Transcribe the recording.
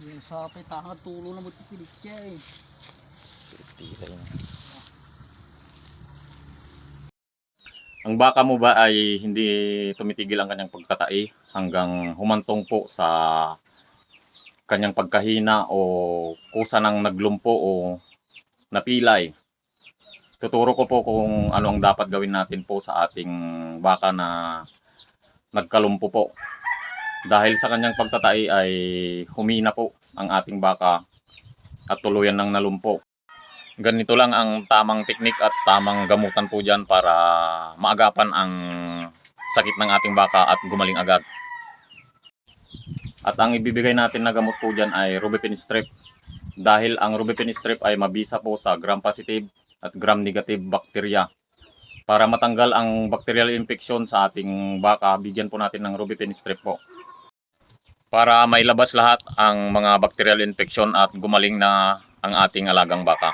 Yung sapay, taka tulo na mo tipilit siya eh. Pilay na. Ang baka mo ba ay hindi tumitigil ang kanyang pagtatai hanggang humantong po sa kanyang pagkahina o kusa ng naglumpo o napilay. Tuturo ko po kung ano ang dapat gawin natin po sa ating baka na nagkalumpo po. Dahil sa kanyang pagtatai ay humina po ang ating baka at tuluyan ng nalumpo ganito lang ang tamang teknik at tamang gamutan po dyan para maagapan ang sakit ng ating baka at gumaling agad. At ang ibibigay natin na gamot po dyan ay Rubepin strip. Dahil ang Rubepin strip ay mabisa po sa gram-positive at gram-negative bacteria. Para matanggal ang bacterial infection sa ating baka, bigyan po natin ng Rubepin strip po. Para mailabas lahat ang mga bacterial infection at gumaling na ang ating alagang baka.